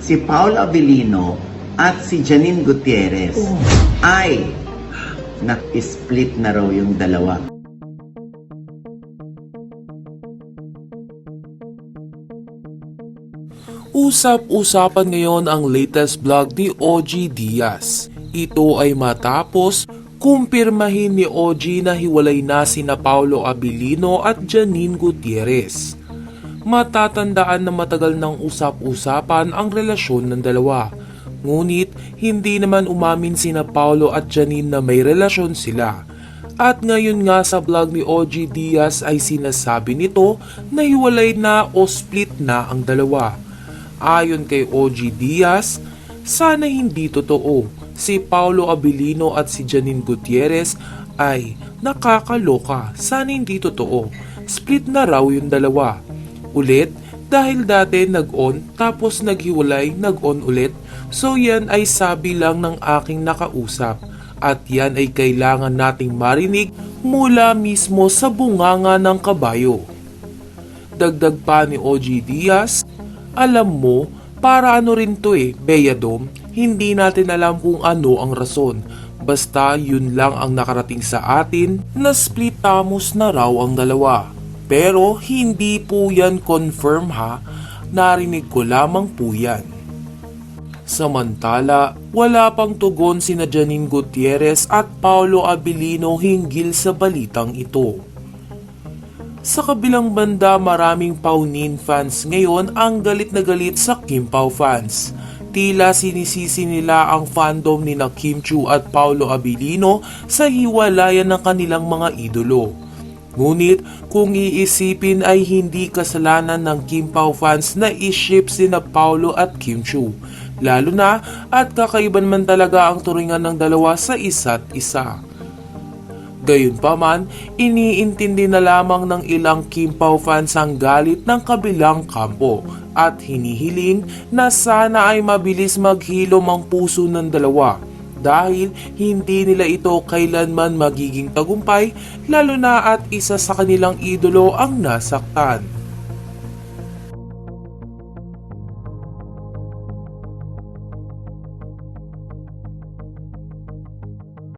si Paula Avellino at si Janine Gutierrez ay nak-split na raw yung dalawa. Usap-usapan ngayon ang latest vlog ni OG Diaz. Ito ay matapos kumpirmahin ni OG na hiwalay na sina Paulo Abilino at Janine Gutierrez. Matatandaan na matagal nang usap-usapan ang relasyon ng dalawa. Ngunit hindi naman umamin sina Paulo at Janine na may relasyon sila. At ngayon nga sa vlog ni OG Diaz ay sinasabi nito na hiwalay na o split na ang dalawa. Ayon kay OG Diaz, sana hindi totoo. Si Paulo Abilino at si Janine Gutierrez ay nakakaloka. Sana hindi totoo. Split na raw yung dalawa. Ulit, dahil dati nag-on tapos naghiwalay, nag-on ulit. So yan ay sabi lang ng aking nakausap. At yan ay kailangan nating marinig mula mismo sa bunganga ng kabayo. Dagdag pa ni OG Diaz, alam mo, para ano rin to eh, Beyadom, hindi natin alam kung ano ang rason. Basta yun lang ang nakarating sa atin na split tamos na raw ang dalawa. Pero hindi po yan confirm ha, narinig ko lamang po yan. Samantala, wala pang tugon sina Janine Gutierrez at Paulo Abilino hinggil sa balitang ito. Sa kabilang banda, maraming Paunin fans ngayon ang galit na galit sa Kim Pao fans. Tila sinisisi nila ang fandom ni na Kim Chu at Paulo Abilino sa hiwalayan ng kanilang mga idolo. Ngunit kung iisipin ay hindi kasalanan ng Kim Pao fans na iship sina Paulo at Kim Chu. Lalo na at kakaiban man talaga ang turingan ng dalawa sa isa't isa. Gayunpaman, iniintindi na lamang ng ilang Kim Pao fans ang galit ng kabilang kampo at hinihiling na sana ay mabilis maghilom ang puso ng dalawa dahil hindi nila ito kailanman magiging tagumpay lalo na at isa sa kanilang idolo ang nasaktan.